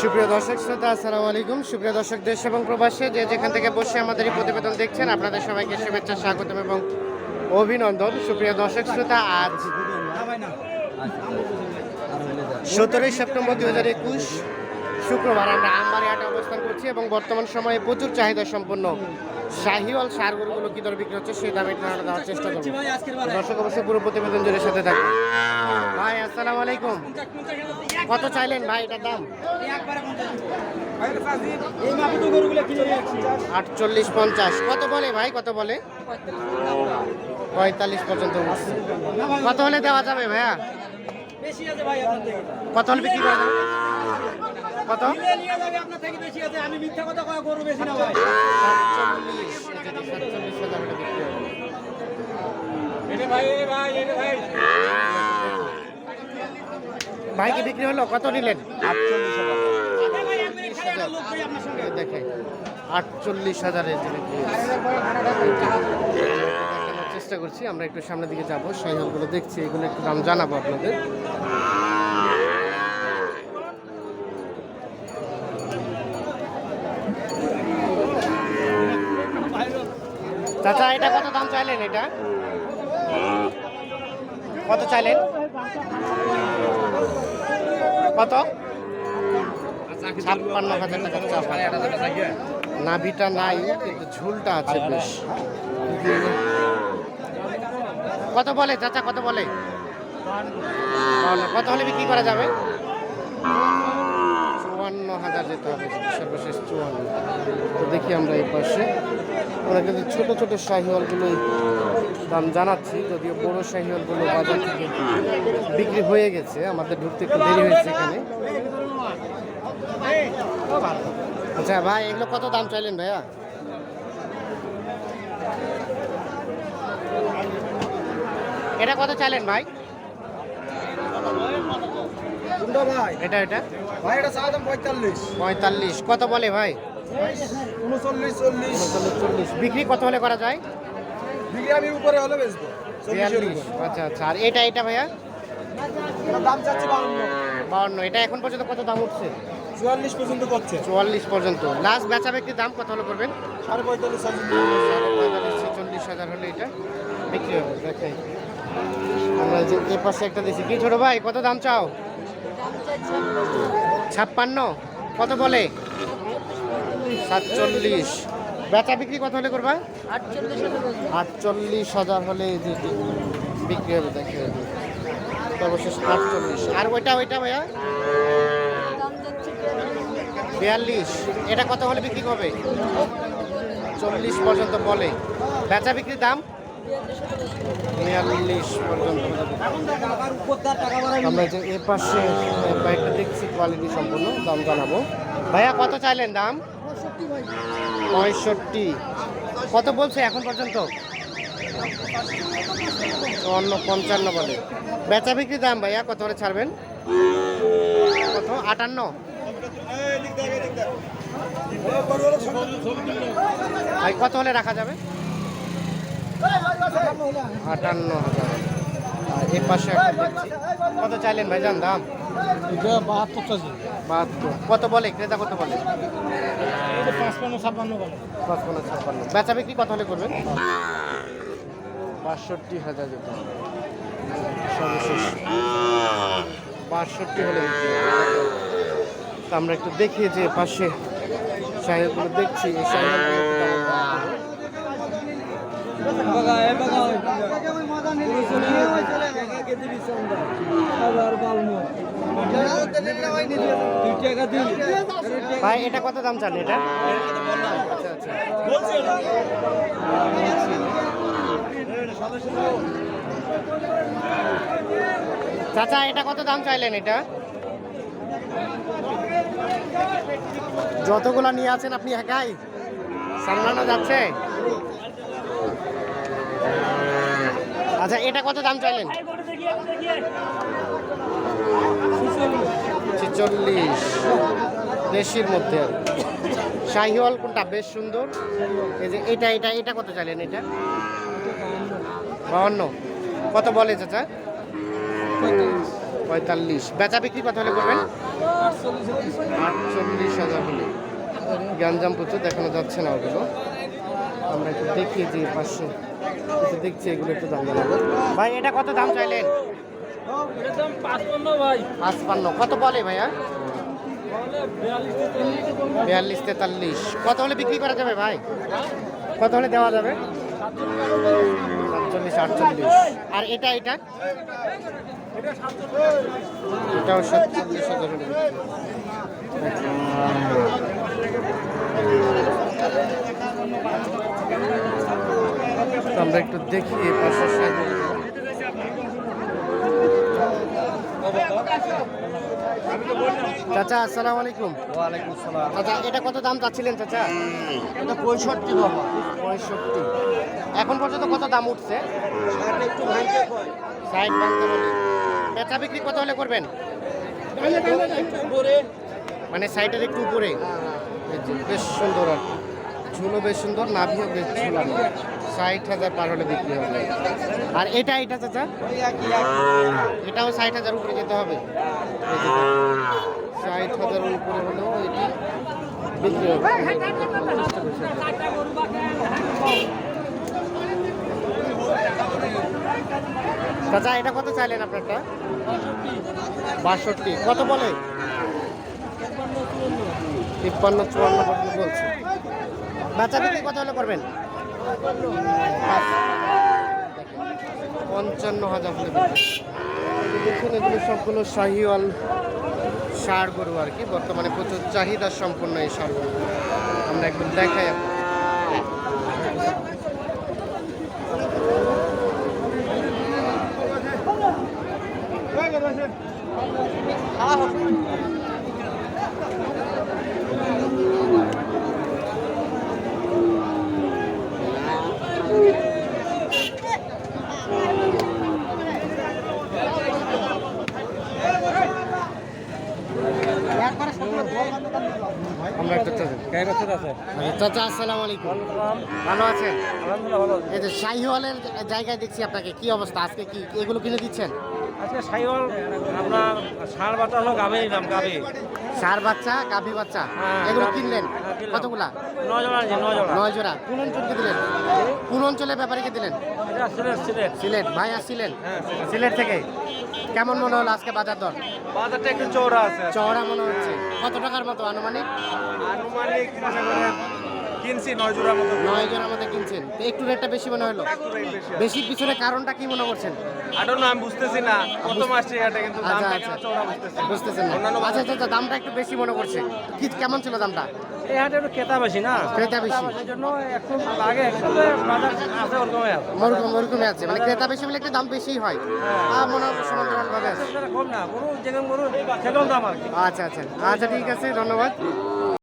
সুপ্রিয় দর্শক, শ্রোতা, আসসালামু আলাইকুম। সুপ্রিয় দর্শক, দেশ এবং প্রবাসে যে যেখান থেকে বসে আমাদের এই প্রতিবেদন দেখছেন, আপনাদের সবাইকে শুভেচ্ছা, স্বাগতম এবং অভিনন্দন। সুপ্রিয় দর্শক, শ্রোতা, আজ সতেরোই সেপ্টেম্বর দু হাজার একুশ শুক্রবার আমরা আমবাড়ি হাটে অবস্থান করছি এবং বর্তমান সময়ে প্রচুর চাহিদা সম্পন্ন। শাহিওয়াল সার গরুগুলো কি দর বিক্রি হচ্ছে সেই দামে দেওয়ার চেষ্টা করব। দর্শক অবশ্যই পুরো প্রতিবেদন জুড়ে সাথে থাকবে ভাই, আসসালামু আলাইকুম। কত চাইলেন ভাই এটার দাম? আটচল্লিশ পঞ্চাশ। কত বলে ভাই, কত বলে? পঁয়তাল্লিশ পর্যন্ত কত হলে দেওয়া যাবে ভাইয়া? কত হলে বিক্রি করা কত? নিলে নিয়ে যাবে আপনার থেকে বেশি আছে আমি মিথ্যা কথা কয় গরু বেশি না ভাই। ভাই ভাই ভাই। ভাই কি বিক্রি হলো? কত নিলেন? আটচল্লিশ হাজার। ভাই এক মিনিট খালি একটা লোক ভাই আপনার দেখে আটচল্লিশ হাজারের চেষ্টা করছি আমরা একটু সামনের দিকে যাব সেই হলগুলো দেখছি এগুলো একটু দাম জানাব আপনাদের। চাচা, এটা কত দাম চাইলেন এটা? কত চাইলেন? কত? ছাপ্পান্ন হাজার টাকা নাভিটা নাই, কিন্তু ঝুলটা আছে বেশ। কত বলে চাচা, কত বলে? কত হলে বিক্রি করা যাবে? হাজার যেতে হবে সর্বশেষ চুয়ান্ন। তো দেখি আমরা এই পাশে। আমরা কিন্তু ছোট ছোট শাহিওয়ালগুলোই দাম জানাচ্ছি যদিও বড় শাহিওয়ালগুলো বাজার থেকে বিক্রি হয়ে গেছে আমাদের ঢুকতে একটু দেরি হয়েছে এখানে। আচ্ছা ভাই এগুলো কত দাম চাইলেন ভাইয়া? এটা কত চাইলেন ভাই? ভাই? এটা এটা? ভাই এটা দাম পঁয়তাল্লিশ। পঁয়তাল্লিশ। কত বলে ভাই? উনচল্লিশ চল্লিশ। উনচল্লিশ চল্লিশ। বিক্রি কত হলে করা যায়? উপরে হলে বেচবো। বিয়াল্লিশ। আচ্ছা আচ্ছা। আর এটা এটা ভাইয়া? দাম চাচ্ছি বাউন্ন বাউন্ন এটা এখন পর্যন্ত কত দাম উঠছে? চুয়াল্লিশ পর্যন্ত করছে চুয়াল্লিশ পর্যন্ত। লাস্ট বেচা দাম কত হলে করবেন? সাড়ে পঁয়তাল্লিশ পঁয়তাল্লিশ ছেচল্লিশ হাজার হলে এটা বিক্রি হবে। দেখাই আমরা যে এ পাশে একটা দিছি। কি ছোট ভাই কত দাম চাও? ছাপ্পান্ন। কত বলে? সাতচল্লিশ। বেচা বিক্রি কত হলে করবা? আটচল্লিশ হাজার হলে বিক্রি হবে, দেখে সর্বশেষ আটচল্লিশ। আর ওইটা ওইটা ভাইয়া? বিয়াল্লিশ। এটা কত হলে বিক্রি হবে চল্লিশ পর্যন্ত বলে। বেচা বিক্রির দাম? পর্যন্ত কোয়ালিটি সম্পূর্ণ জানাব। ভাইয়া, কত চাইলেন দাম? পঁয়ষট্টি। কত বলছে এখন পর্যন্ত? চুয়ান্ন, পঞ্চান্ন বলে। বেচা বিক্রি দাম ভাইয়া, কত করে ছাড়বেন? কত? আটান্ন? ভাই, কত হলে রাখা যাবে? আটান্ন হাজার। আর এ পাশে কত চাইলেন ভাইজান দাম? এটা বাহাত্তর বাহাত্তর। কত বলে? ক্রেতা কত বলে? পাঁচপান্ন ছাপ্পান্ন বলে। পঁচপন্ন ছাপ্পান্ন। বেচা বিক্রি কত হলে করবেন? বাষট্টি হাজার যেতে হবে। সর্বশেষ। বাষট্টি হলে আমরা একটু দেখি যে পাশে সাহেবগুলো দেখছি এই সাহেবগুলো। ভাই, এটা কত দাম চান এটা? চাচা, এটা কত দাম চাইলেন এটা? যতগুলো নিয়ে আছেন আপনি একাই? সামলানো যাচ্ছে? আচ্ছা এটা কত দাম চাইলেন? ছেচল্লিশ। দেশির মধ্যে। শাহিওয়াল কোনটা বেশ সুন্দর? এই যে এটা এটা এটা কত চাইলেন এটা? বাহান্ন। কত বলে চাচা? পঁয়তাল্লিশ। বেচা বিক্রি কত হলে করবেন? আটচল্লিশ চল্লিশ হাজার হলে। গ্যাঞ্জাম প্রচুর, দেখানো যাচ্ছে না ওগুলো। আমরা একটু দেখি যে পাশে একটু দেখছি, এগুলো একটু দাম জানাব। ভাই, এটা কত দাম চাইলেন? পাঁচপান্ন, কত বলে ভাইয়া? বিয়াল্লিশ তেতাল্লিশ। কত হলে বিক্রি করা যাবে ভাই? কত হলে দেওয়া যাবে? সাতচল্লিশ, আটচল্লিশ। আর এটা এটা? এটাও সাতচল্লিশ হাজার। তো আমরা একটু দেখি এই পাশের সাইডে চাচা আসসালামু আলাইকুম। ওয়ালাইকুম আসসালাম। চাচা এটা কত দাম চাচ্ছিলেন চাচা? এটা পঁয়ষট্টি বাবা পঁয়ষট্টি। এখন পর্যন্ত কত দাম উঠছে? ষাট ভাঙতে বলে বেচা বিক্রি কত হলে করবেন? মানে সাইটের একটু উপরে। বেশ সুন্দর আর কি। ঝুলো বেশ সুন্দর, নাভিও বেশ ঝুলানো। ষাট হাজার পার হলে বিক্রি হবে। আর এটা এটা, চাচা? এটাও ষাট হাজার উপরে যেতে হবে। ষাট হাজার উপরে হলেও এটি বিক্রি হবে। চাচা, এটা কত চাইলেন আপনারটা? বাষট্টি। কত বলে? তিপ্পান্ন, চুয়ান্ন বলছে। বাচ্চা বিক্রি কত হলে করবেন? পঞ্চান্ন হাজার হলে দেখুন এগুলো সবগুলো শাহিওয়াল ষাড় গরু আর কি। বর্তমানে প্রচুর চাহিদা সম্পন্ন এই ষাড় গরু। আমরা একদম দেখাই আপনাদের। আমরা একটা চাচা আছে? চাচা আসসালামু আলাইকুম। ভালো আছেন? আলহামদুলিল্লাহ এই যে শাহিওয়ালের জায়গায় দেখছি আপনাকে কি অবস্থা? আজকে কি এগুলো কিনে দিচ্ছেন? আজকে আপনার ষাঁড় বাচ্চা হলো নিলাম সার বাচ্চা গাভী বাচ্চা? হ্যাঁ, এগুলো কিনলেন? হ্যাঁ, কতগুলা? নয় জোড়া কোন অঞ্চলকে দিলেন? কোন অঞ্চলের ব্যাপারীকে দিলেন? সিলেট সিলেট। সিলেট। ভাই আসছিলেন হ্যাঁ সিলেট থেকে? কেমন মনে হলো আজকে বাজার দর? বাজারটা একটু চৌড়া আছে। চওড়া মনে হচ্ছে। কত টাকার মতো আনুমানিক? আনুমানিক কিনছি নয় জোড়ার মতো নয় জনের মধ্যে কিনছেন। তো একটু রেটটা বেশি মনে হলো? বেশির পিছনে কারণটা কি মনে করছেন? আদৌ না আমি বুঝতেছি না। প্রথম আসছি এটা কিন্তু আচ্ছা, দামটা আচ্ছা। কেন চৌড়া বুঝতেছি বুঝতেছেন না। আচ্ছা আচ্ছা দামটা একটু বেশি মনে করছে কি কেমন ছিল দামটা? এই হাটে একটু ক্রেতা বেশি না? ক্রেতা বেশি। জন্য একটু বাজার আছে ওরকমই আছে। মরুকম মরুকমে আছে। মানে ক্রেতা বেশি বলে একটু দাম বেশিই হয়। মনে হয় সমান্তরাল আছে। কম না গরু যেরকম গরু সেরকম দাম আর আচ্ছা আচ্ছা। আচ্ছা ঠিক আছে ধন্যবাদ।